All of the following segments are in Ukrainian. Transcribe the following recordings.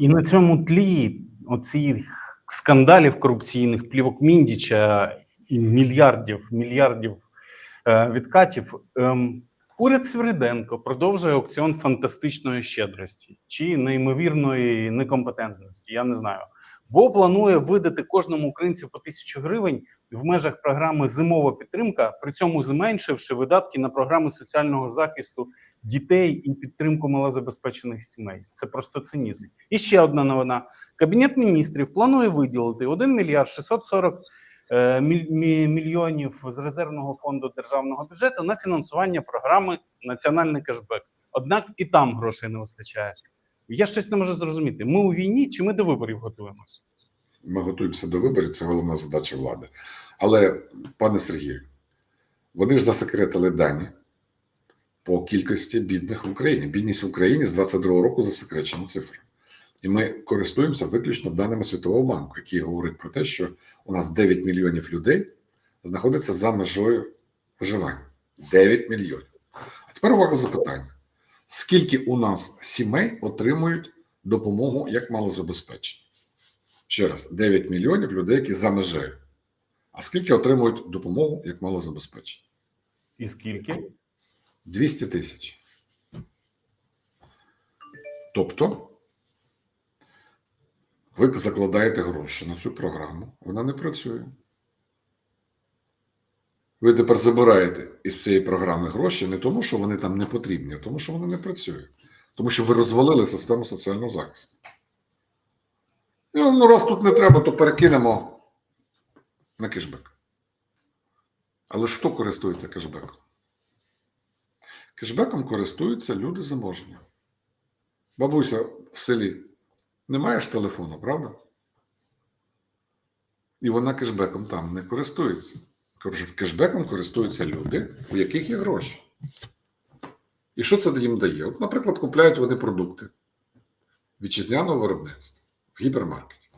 І на цьому тлі оцих скандалів корупційних, плівок Міндіча і мільярдів мільярдів е, відкатів. ем, уряд Свириденко продовжує аукціон фантастичної щедрості чи неймовірної некомпетентності. Я не знаю. Бо планує видати кожному українцю по тисячу гривень в межах програми Зимова підтримка, при цьому зменшивши видатки на програми соціального захисту дітей і підтримку малозабезпечених сімей. Це просто цинізм. І ще одна новина: Кабінет міністрів планує виділити 1 мільярд 640 е, міль- мі- мільйонів з резервного фонду державного бюджету на фінансування програми Національний кешбек. Однак і там грошей не вистачає. Я щось не можу зрозуміти. Ми у війні чи ми до виборів готуємось? Ми готуємося до виборів, це головна задача влади. Але, пане Сергію, вони ж засекретили дані по кількості бідних в Україні. Бідність в Україні з 22 року засекречена цифра. І ми користуємося виключно даними Світового банку, який говорить про те, що у нас 9 мільйонів людей знаходиться за межою виживання. 9 мільйонів. А тепер увага запитання: скільки у нас сімей отримують допомогу як малозабезпечені? Ще раз, 9 мільйонів людей, які за межею. А скільки отримують допомогу як малозабезпечені? І скільки? 200 тисяч. Тобто, ви закладаєте гроші на цю програму, вона не працює. Ви тепер забираєте із цієї програми гроші не тому, що вони там не потрібні, а тому, що вони не працюють. Тому що ви розвалили систему соціального захисту. І, ну, раз тут не треба, то перекинемо на кешбек. Але ж хто користується кешбеком? Кешбеком користуються люди заможні. Бабуся в селі не маєш телефону, правда? І вона кешбеком там не користується. Кешбеком користуються люди, у яких є гроші. І що це їм дає? От, наприклад, купляють вони продукти вітчизняного виробництва в гіпермаркеті.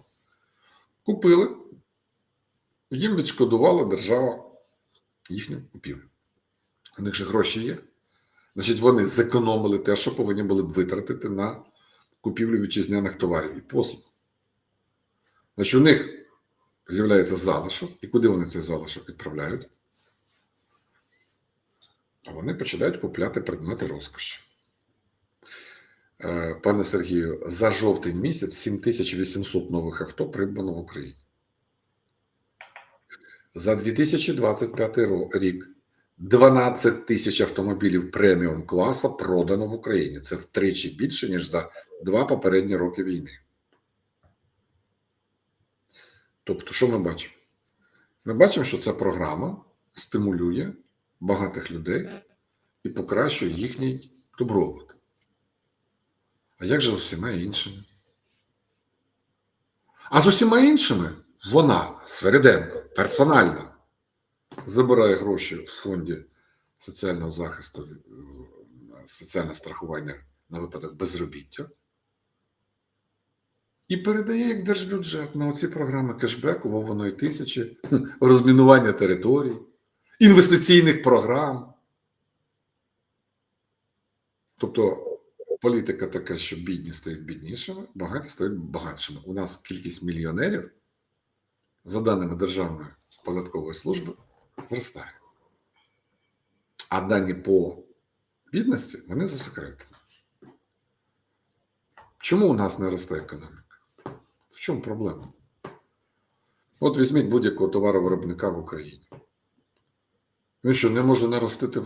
Купили, їм відшкодувала держава їхню купівлю. У них же гроші є. Значить, вони зекономили те, що повинні були б витратити на купівлю вітчизняних товарів і послуг. Значить, у них з'являється залишок, і куди вони цей залишок відправляють? А вони починають купляти предмети розкоші. Е, Пане Сергію, за жовтень місяць 7800 нових авто придбано в Україні. За 2025 рік 12 тисяч автомобілів преміум класа продано в Україні. Це втричі більше, ніж за два попередні роки війни. Тобто, що ми бачимо? Ми бачимо, що ця програма стимулює багатих людей і покращує їхній добробут. А як же з усіма іншими? А з усіма іншими вона, Свериденко, персонально забирає гроші в фонді соціального захисту, е, соціальне страхування на випадок безробіття і передає їх в держбюджет на оці програми кешбеку, вованої тисячі, розмінування територій, інвестиційних програм. Тобто політика така, що бідні стають біднішими, багаті стають багатшими. У нас кількість мільйонерів, за даними Державної податкової служби, зростає. А дані по бідності вони засекретені. Чому у нас не росте економіка? В чому проблема? От візьміть будь-якого товаровиробника в Україні. Він що, не може наростити е,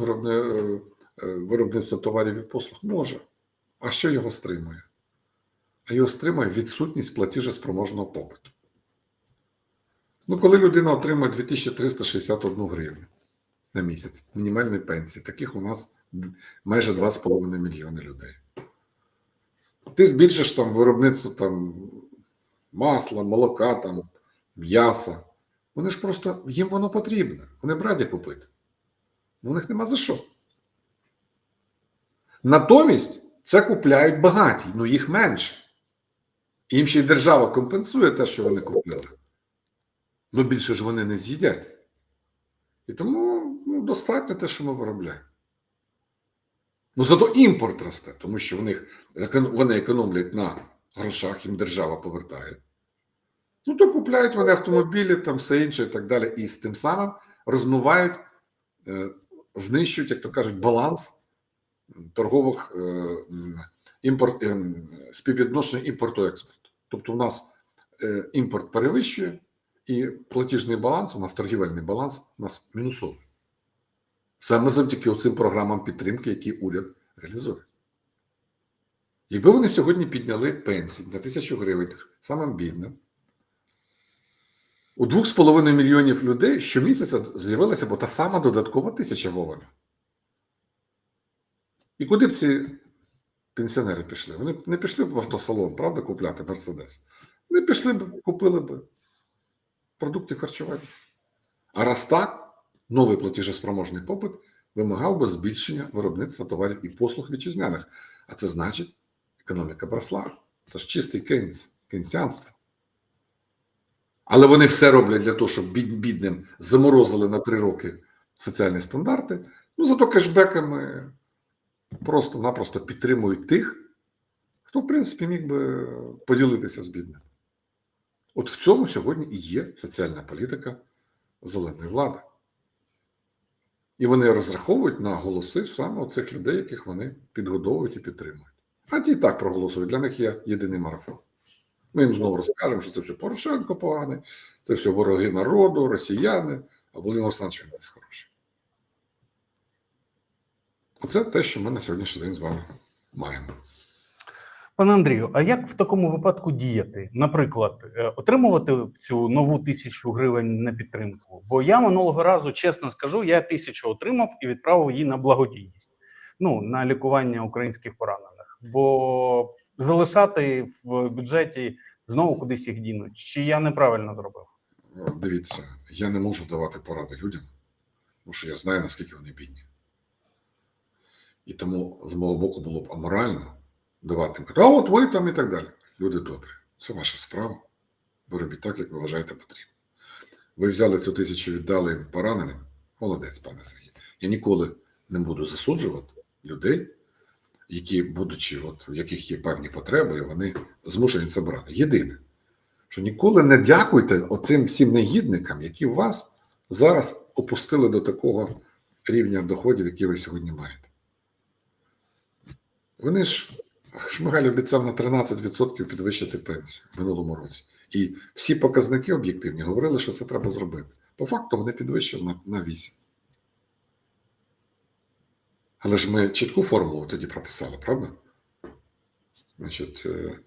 е, виробництво товарів і послуг? Може. А що його стримує? А його стримує відсутність платіжеспроможного попиту. Ну, коли людина отримує 2361 гривню на місяць мінімальної пенсії, таких у нас майже 2,5 мільйони людей. Ти збільшиш там виробництво там, масла, молока, там, м'яса. Вони ж просто їм воно потрібно. Вони б раді купити. Ну, у них нема за що. Натомість це купляють багаті, ну їх менше. Їм ще й держава компенсує те, що вони купили. Ну більше ж вони не з'їдять. І тому ну, достатньо те, що ми виробляємо. Ну зато імпорт росте, тому що в них вони економлять на грошах, їм держава повертає. Ну, то купляють вони автомобілі, там все інше і так далі. І з тим самим розмивають, е, знищують, як то кажуть, баланс торгових е, імпорт, е, співвідношення імпорту-експорту. Тобто, у нас е, імпорт перевищує, і платіжний баланс, у нас торгівельний баланс, у нас мінусовий. Саме завдяки цим програмам підтримки, які уряд реалізує. Якби вони сьогодні підняли пенсії на тисячу гривень самим бідним, у 2,5 мільйонів людей щомісяця з'явилася б та сама додаткова тисяча вована. І куди б ці пенсіонери пішли? Вони не пішли б в автосалон, правда, купляти Мерседес. Вони пішли б, купили б продукти харчування. А раз так, новий платіжеспроможний попит вимагав би збільшення виробництва товарів і послуг вітчизняних. А це значить, економіка б росла. Це ж чистий кейнс, кейнсіанство. Але вони все роблять для того, щоб бідним заморозили на три роки соціальні стандарти. Ну, зато кешбеками просто-напросто підтримують тих, хто, в принципі, міг би поділитися з бідним. От в цьому сьогодні і є соціальна політика зеленої влади. І вони розраховують на голоси саме цих людей, яких вони підгодовують і підтримують. А ті і так проголосують. Для них є єдиний марафон. Ми їм знову розкажемо, що це все Порошенко поганий, це все вороги народу, росіяни, а Володимир Олександрович хороший. Оце те, що ми на сьогоднішній день з вами маємо. Пане Андрію, а як в такому випадку діяти? Наприклад, е, отримувати цю нову тисячу гривень на підтримку? Бо я минулого разу, чесно скажу, я тисячу отримав і відправив її на благодійність, ну на лікування українських поранених. Бо залишати в бюджеті знову кудись їх дінуть. Чи я неправильно зробив? Дивіться, я не можу давати поради людям, тому що я знаю, наскільки вони бідні. І тому з мого боку було б аморально давати а от ви там і так далі. Люди добрі, це ваша справа. Ви робіть так, як ви вважаєте потрібно. Ви взяли цю тисячу, віддали пораненим. Молодець, пане Сергій. Я ніколи не буду засуджувати людей, які, будучи, от, в яких є певні потреби, і вони змушені це брати. Єдине, що ніколи не дякуйте оцим всім негідникам, які вас зараз опустили до такого рівня доходів, які ви сьогодні маєте. Вони ж Шмигаль обіцяв на 13% підвищити пенсію в минулому році. І всі показники об'єктивні говорили, що це треба зробити. По факту вони підвищили на, на 8. Але ж ми чітку формулу тоді прописали, правда? Значить, е,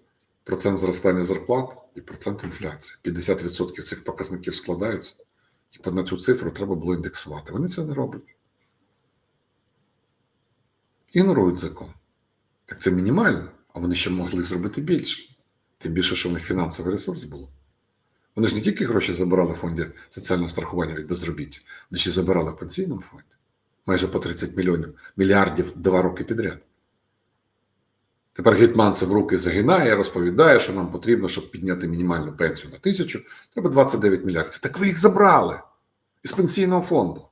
процент зростання зарплат і процент інфляції. 50% цих показників складаються, і на цю цифру треба було індексувати. Вони цього не роблять. Ігнорують закон. Так це мінімально, а вони ще могли зробити більше. Тим більше, що в них фінансовий ресурс було. Вони ж не тільки гроші забирали в фонді соціального страхування від безробіття, вони ще забирали в пенсійному фонді. Майже по 30 мільйонів, мільярдів два роки підряд. Тепер Гетманцев руки загинає розповідає, що нам потрібно, щоб підняти мінімальну пенсію на тисячу, треба 29 мільярдів. Так ви їх забрали із пенсійного фонду.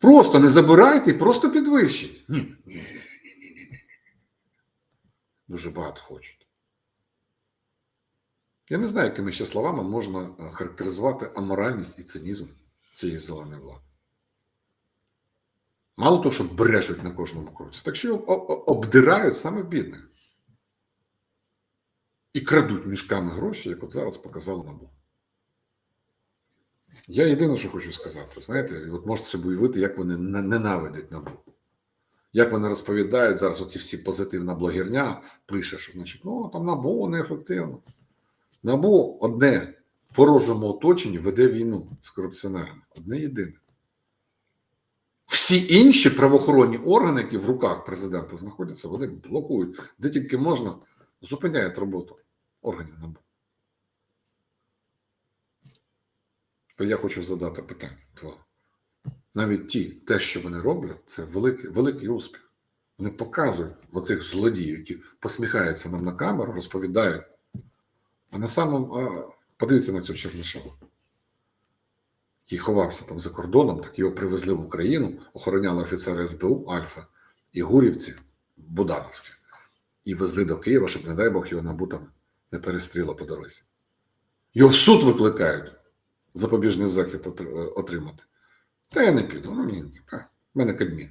Просто не забирайте і просто підвищіть. Ні, ні, ні, ні, ні, ні. Дуже багато хочуть. Я не знаю, якими ще словами можна е, характеризувати аморальність і цинізм цієї зеленої влади. Мало того, що брешуть на кожному кроці, так ще й об- об- обдирають саме бідних. І крадуть мішками гроші, як от зараз показало НАБУ. Я єдине, що хочу сказати, знаєте, от можете собі уявити, як вони ненавидять НАБУ. Як вони розповідають зараз, оці всі позитивна блогерня пише, що значить, ну там НАБУ неефективно. НАБУ одне в ворожому оточенні веде війну з корупціонерами. Одне єдине. Всі інші правоохоронні органи, які в руках президента знаходяться, вони блокують, де тільки можна, зупиняють роботу органів НАБУ. То я хочу задати питання. То навіть ті, те, що вони роблять, це великий, великий успіх. Вони показують оцих злодіїв, які посміхаються нам на камеру, розповідають. А на самому, подивіться на цього Чернишова, який ховався там за кордоном, так його привезли в Україну, охороняли офіцери СБУ Альфа і гурівці Будановські. і везли до Києва, щоб, не дай Бог, його набу там не перестріло по дорозі. Його в суд викликають запобіжний захід отримати. Та я не піду. Ну, мені, в мене Кабмін.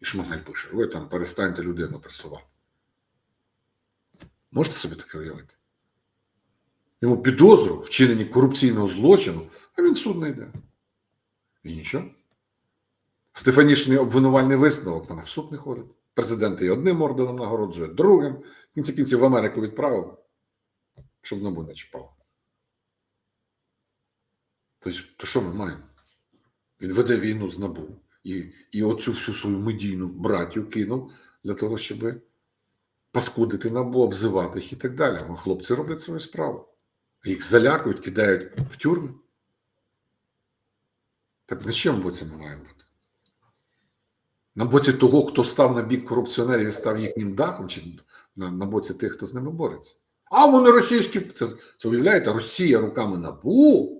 І Шмигаль пише: ви там перестаньте людину пресувати. Можете собі таке уявити? Йому підозру в вчиненні корупційного злочину, а він в суд не йде. І нічого. Стефанішний обвинувальний висновок, вона в суд не ходить. Президент її одним орденом нагороджує, другим. В кінці кінців в Америку відправив, щоб набу не чіпав. Тобто, то що ми маємо? Він веде війну з набу. І, і оцю всю свою медійну братю кинув для того, щоб паскудити набу, обзивати їх і так далі. А хлопці роблять свою справу. Їх залякують, кидають в тюрми. Так на чим боці ми маємо бути? На боці того, хто став на бік корупціонерів і став їхнім дахом, чи на, на боці тих, хто з ними бореться? А вони російські. Це, це уявляєте, Росія руками НАБУ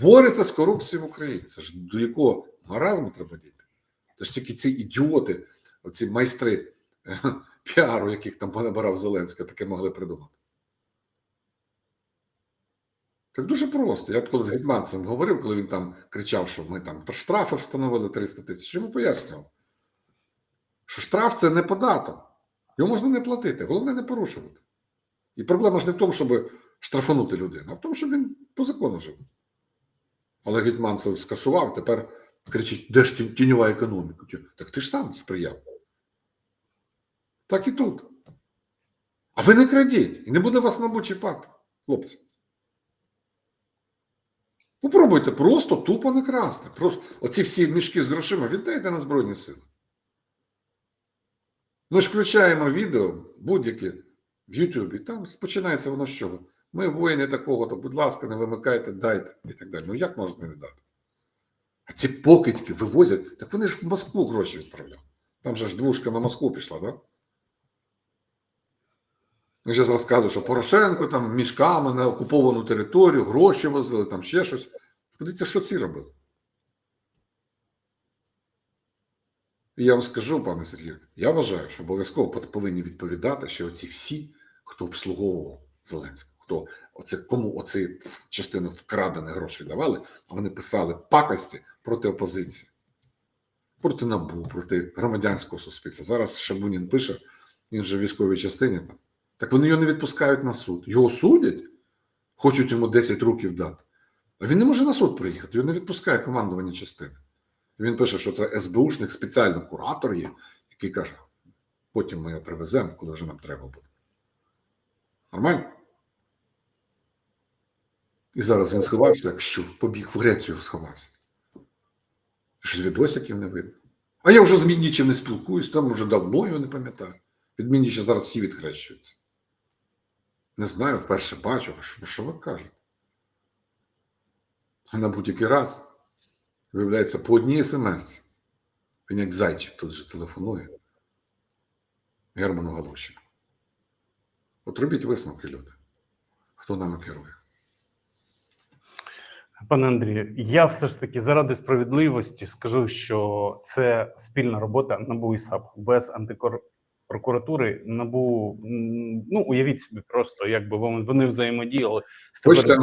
бореться з корупцією в Україні. Це ж до якого маразму треба дійти? Це ж тільки ці ідіоти, оці майстри е, піару, яких там понабирав Зеленський, таке могли придумати. Так дуже просто. Я коли з Гетьманцем говорив, коли він там кричав, що ми там штрафи встановили 300 тисяч, йому пояснював, що штраф це не податок. Його можна не платити, головне не порушувати. І проблема ж не в тому, щоб штрафанути людину, а в тому, щоб він по закону жив. Але Гетьманцев скасував, тепер кричить: де ж тінь- тіньова економіка? Так ти ж сам сприяв. Так і тут. А ви не крадіть, і не буде вас набу чіпати, хлопці. Попробуйте просто тупо не красти. Просто оці всі мішки з грошима віддайте на Збройні Сили. Ми ж включаємо відео будь-яке в Ютубі, там починається воно з чого. Ми воїни такого, то, будь ласка, не вимикайте, дайте і так далі. Ну як можна не дати? А ці покидьки вивозять, так вони ж в Москву гроші відправляли. Там же ж двушка на Москву пішла, так? Да? Ми зараз розказують, що Порошенко там мішками на окуповану територію, гроші возили, там ще щось. Подивіться, що ці робили. І я вам скажу, пане Сергію, я вважаю, що обов'язково повинні відповідати ще оці всі, хто обслуговував Зеленського, хто оце, кому оці частину вкрадених грошей давали, вони писали пакості проти опозиції, проти НАБУ, проти громадянського суспільства. Зараз Шабунін пише, він же в військовій частині там. Так вони його не відпускають на суд. Його судять, хочуть йому 10 років дати. А він не може на суд приїхати, його не відпускає командування частини. І він пише, що це СБУшник, спеціально куратор є, який каже: потім ми його привеземо, коли вже нам треба буде. Нормально? І зараз він сховався, як що, побіг в Грецію сховався. Щось відосиків не видно. А я вже з Міннічем не спілкуюсь, там вже давно його не пам'ятаю. Від Мінніча зараз всі відхрещуються. Не знаю, вперше бачу, що, що ви кажете? А на будь-який раз, виявляється, по одній смс. Він як зайчик тут же телефонує. Герману Галущину. От робіть висновки, люди. Хто нами керує? Пане Андрію, я все ж таки заради справедливості скажу, що це спільна робота НАБУ і САП без антикорпоратури. НАБУ, ну уявіть собі, просто якби вони вони взаємодіяли з Хочете,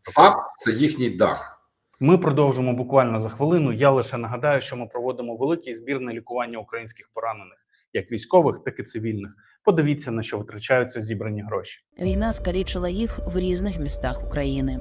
САП це їхній дах. Ми продовжимо буквально за хвилину. Я лише нагадаю, що ми проводимо великий збір на лікування українських поранених, як військових, так і цивільних. Подивіться на що витрачаються зібрані гроші. Війна скалічила їх в різних містах України.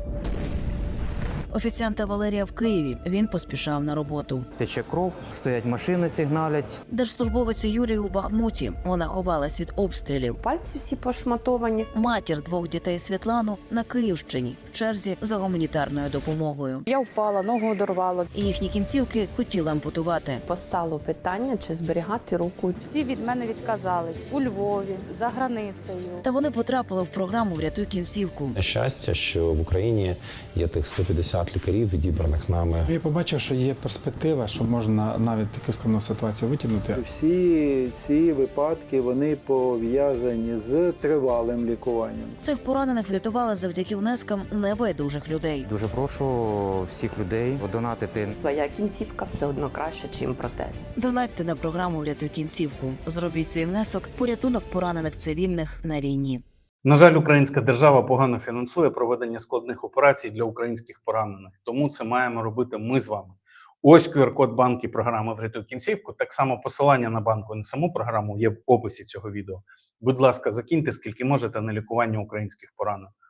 Офіціанта Валерія в Києві він поспішав на роботу. Тече кров, стоять машини, сигналять. Держслужбовець Юрій у Бахмуті. Вона ховалась від обстрілів. Пальці всі пошматовані. Матір двох дітей Світлану на Київщині черзі за гуманітарною допомогою. Я впала, ногу одорвала. І їхні кінцівки хотіли ампутувати. Постало питання, чи зберігати руку. Всі від мене відказались у Львові, за границею. Та вони потрапили в програму Врятуй кінцівку. Щастя, що в Україні є тих 150 склад лікарів, відібраних нами. Я побачив, що є перспектива, що можна навіть таку складну ситуацію витягнути. Всі ці випадки вони пов'язані з тривалим лікуванням. Цих поранених врятували завдяки внескам небайдужих людей. Дуже прошу всіх людей донатити Своя кінцівка все одно краще, чим протез. Донатьте на програму Врятуй кінцівку. Зробіть свій внесок порятунок поранених цивільних на війні. На жаль, українська держава погано фінансує проведення складних операцій для українських поранених. Тому це маємо робити ми з вами. Ось QR-код банки програми «Врятуй кінцівку. Так само посилання на банку на саму програму є в описі цього відео. Будь ласка, закиньте скільки можете на лікування українських поранених.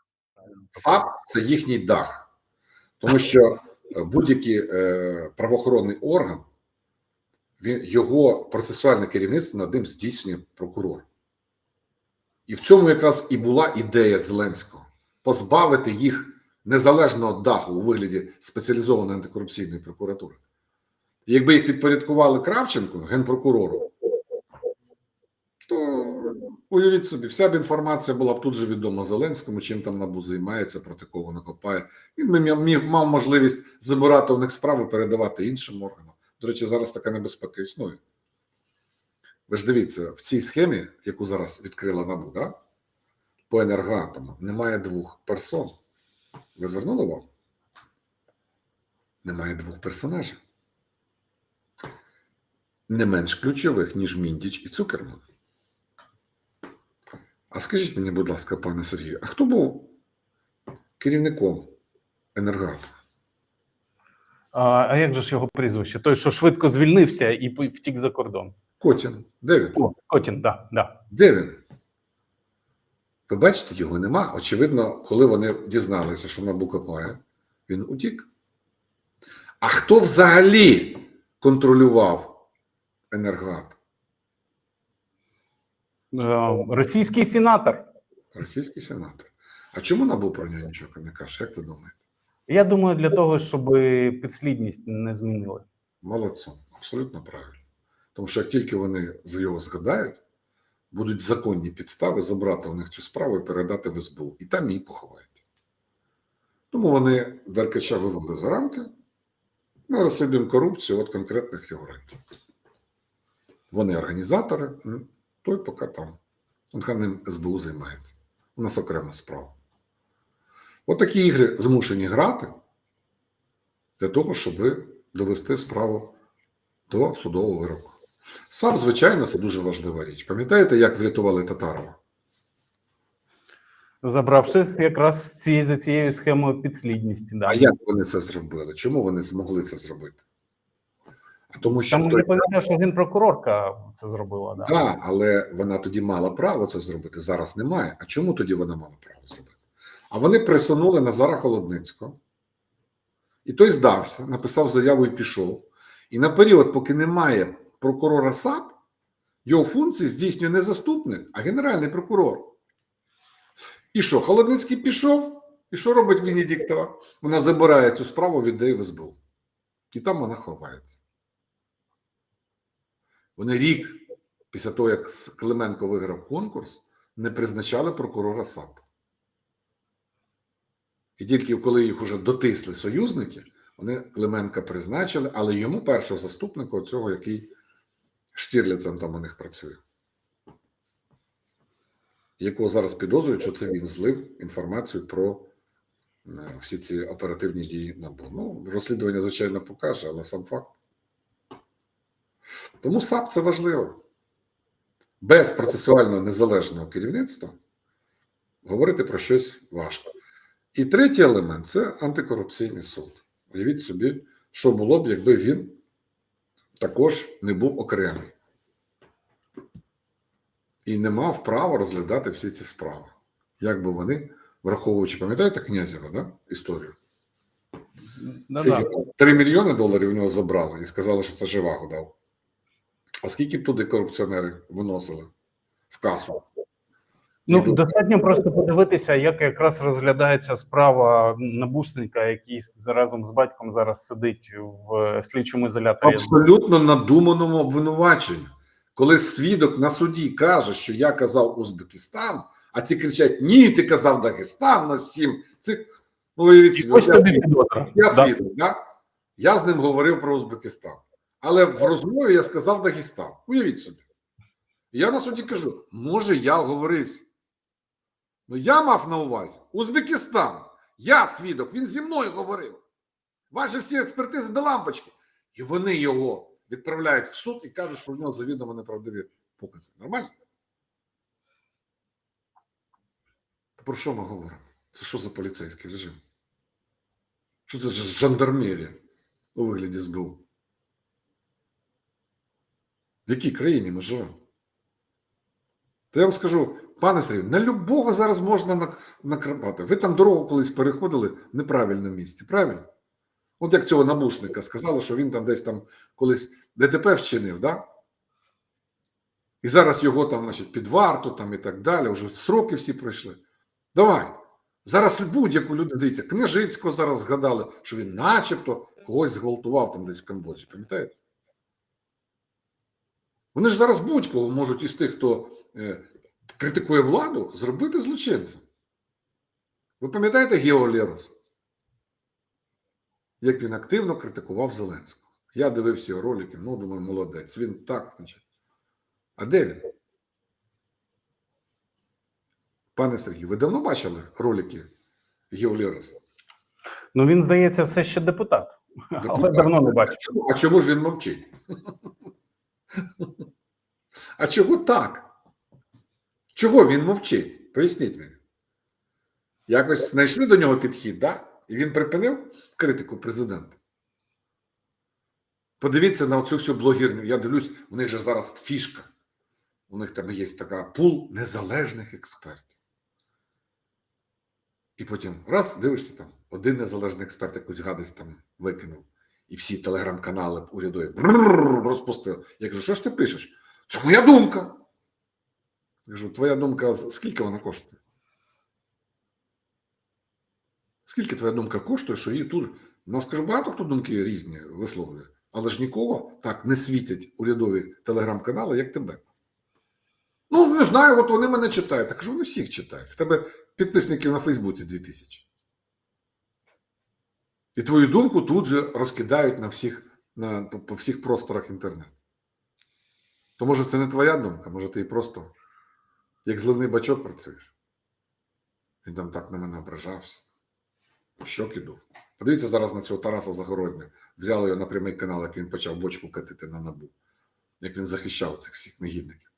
САП це їхній дах, тому що е, будь-який е, правоохоронний орган, він, його процесуальне керівництво над ним здійснює прокурор. І в цьому якраз і була ідея Зеленського позбавити їх незалежного даху у вигляді спеціалізованої антикорупційної прокуратури. І якби їх підпорядкували Кравченку, генпрокурору, то уявіть собі, вся б інформація була б тут же відома Зеленському, чим там НАБУ займається, проти кого накопає. Він би мав- мав можливість забирати у них справи, передавати іншим органам. До речі, зараз така небезпека існує. Ви ж дивіться, в цій схемі, яку зараз відкрила НАБУ, да? по енергоатому, немає двох персон. Ви звернули увагу? Немає двох персонажів. Не менш ключових, ніж Міндіч і Цукерман. А скажіть мені, будь ласка, пане Сергію, а хто був керівником енергоатому? А, а як же ж його прізвище? Той, що швидко звільнився і втік за кордон. Котін. Де він? О, Котін, да, да. Де він? Ви бачите, його нема. Очевидно, коли вони дізналися, що НАБУ копає, він утік. А хто взагалі контролював енергоатом? Е, Російський сенатор. Російський сенатор. А чому НАБУ про нього нічого не каже? Як ви думаєте? Я думаю, для того, щоб підслідність не змінили. Молодцом, абсолютно правильно. Тому що як тільки вони його згадають, будуть законні підстави забрати у них цю справу і передати в СБУ. І там її поховають. Тому вони Деркача вивели за рамки. Ми розслідуємо корупцію от конкретних фігурантів. Вони організатори, той поки там. Он хай ним СБУ займається. У нас окрема справа. От такі ігри змушені грати для того, щоб довести справу до судового вироку. САП, звичайно, це дуже важлива річ. Пам'ятаєте, як врятували Татарова? Забравши якраз ці, за цією схемою підслідності. Да. А як вони це зробили? Чому вони змогли це зробити? Тому що Там пам'ятаю, що генпрокурорка це зробила. Да. Так, але вона тоді мала право це зробити, зараз немає. А чому тоді вона мала право зробити? А вони присунули Назара Холодницького, і той здався, написав заяву і пішов. І на період, поки немає прокурора САП, його функції здійснює не заступник, а генеральний прокурор. І що, Холодницький пішов? І що робить Венедіктова? Вона забирає цю справу, віддає в СБУ. І там вона ховається. Вони рік після того, як Клименко виграв конкурс, не призначали прокурора САП. І тільки коли їх уже дотисли союзники, вони Клименка призначили, але йому першого заступника, цього, який Штірліцем там у них працює, якого зараз підозрюють, що це він злив інформацію про е, всі ці оперативні дії НАБУ. Ну, розслідування, звичайно, покаже, але сам факт. Тому САП це важливо. Без процесуально незалежного керівництва говорити про щось важко. І третій елемент це антикорупційний суд. Уявіть собі, що було б, якби він також не був окремий і не мав права розглядати всі ці справи. Як би вони, враховуючи, пам'ятаєте князєва, да? історію? Його 3 мільйони доларів у нього забрали і сказали, що це живаго дав. А скільки б туди корупціонери виносили в касу? Ну, достатньо просто подивитися, як якраз розглядається справа набушника, який разом з батьком зараз сидить в слідчому ізоляторі. Абсолютно надуманому обвинуваченню. Коли свідок на суді каже, що я казав Узбекистан, а ці кричать: Ні, ти казав Дагестан на сім. Цих Ну, уявіть я- тобі підозра. Я Да. свідок, да? я з ним говорив про Узбекистан. Але в розмові я сказав Дагестан. Уявіть собі. Я на суді кажу: може, я оговорився. Ну, я мав на увазі Узбекистан. Я свідок, він зі мною говорив. Ваші всі експертизи до лампочки. І вони його відправляють в суд і кажуть, що в нього завідомо неправдиві покази. Нормально? Про що ми говоримо? Це що за поліцейський режим? Що це за жандармерія у вигляді СБУ? В якій країні ми живемо? Та я вам скажу, пане Сергій, на любого зараз можна нак- накрапати. Ви там дорогу колись переходили в неправильному місці, правильно? От як цього набушника сказали, що він там десь там колись ДТП вчинив, да? І зараз його там, значить, під варту там і так далі, вже сроки всі пройшли. Давай. Зараз будь-яку людину, дивіться, Княжицького зараз згадали, що він начебто когось зґвалтував там десь в Камбоджі, пам'ятаєте? Вони ж зараз будь-кого можуть із тих, хто е, критикує владу, зробити злочинцем. Ви пам'ятаєте Гео Лерос? Як він активно критикував Зеленського. Я дивився його ролики, ну, думаю, молодець. Він так, значить. А де він? Пане Сергію, ви давно бачили ролики Гео Лероса? Ну він, здається, все ще депутат, але давно не бачив. А чому ж він мовчить? А чого так? Чого він мовчить? Поясніть мені. Якось знайшли до нього підхід, да? І він припинив критику президента. Подивіться на оцю всю блогерню. Я дивлюсь, у них же зараз фішка. У них там є така пул незалежних експертів. І потім раз дивишся там, один незалежний експерт якусь гадость там викинув, і всі телеграм-канали урядові розпустили. Я кажу, що ж ти пишеш? Це моя думка. Я кажу, твоя думка, скільки вона коштує? Скільки твоя думка коштує, що її тут. У нас кажу, багато хто думки різні висловлює, але ж нікого так не світять урядові телеграм-канали, як тебе. Ну, не знаю, от вони мене читають. Так кажу, вони всіх читають. В тебе підписників на Фейсбуці 2000. І твою думку тут же розкидають на всіх, на, по, всіх просторах інтернету. То може це не твоя думка, може ти і просто як зливний бачок працюєш. Він там так на мене ображався. Щоки дув. Подивіться зараз на цього Тараса Загородня. Взяли його на прямий канал, як він почав бочку катити на набу, як він захищав цих всіх негідників.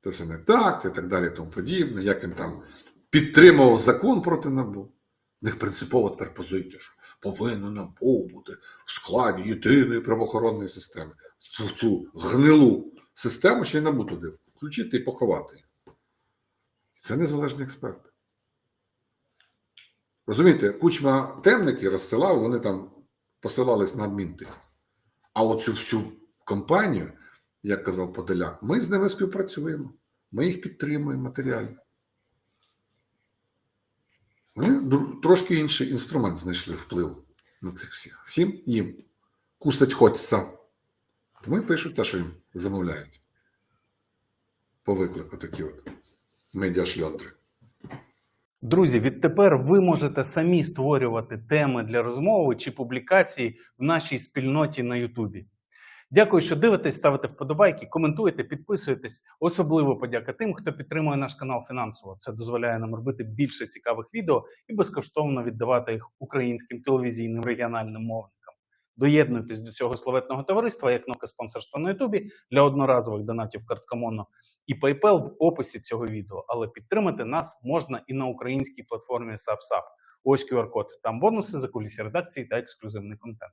Це все не так, і так далі, і тому подібне, як він там підтримував закон проти НАБУ. В них принципово тепер позиція, що повинно НАБУ бути в складі єдиної правоохоронної системи. В цю гнилу систему ще й НАБУ туди включити і поховати. Це незалежний експерт. Розумієте, кучма темники розсилав, вони там посилались на адмінтист. А оцю всю компанію, як казав Подоляк, ми з ними співпрацюємо, ми їх підтримуємо матеріально. Вони трошки інший інструмент знайшли впливу на цих всіх. Всім їм кусать хочеться. Тому і пишуть те, що їм замовляють. По виклику такі от медіашльондри. Друзі, відтепер ви можете самі створювати теми для розмови чи публікації в нашій спільноті на Ютубі. Дякую, що дивитесь, ставите вподобайки, коментуєте, підписуєтесь. Особливо подяка тим, хто підтримує наш канал фінансово. Це дозволяє нам робити більше цікавих відео і безкоштовно віддавати їх українським телевізійним регіональним мовникам. Доєднуйтесь до цього славетного товариства, як кнопка спонсорства на Ютубі для одноразових донатів карткамону і PayPal в описі цього відео. Але підтримати нас можна і на українській платформі SubSub. Ось QR-код. Там бонуси за кулісі редакції та ексклюзивний контент.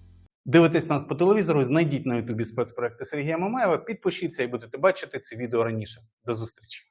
Дивитесь нас по телевізору, знайдіть на Ютубі спецпроекти Сергія Мамаєва, підпишіться і будете бачити це відео раніше. До зустрічі!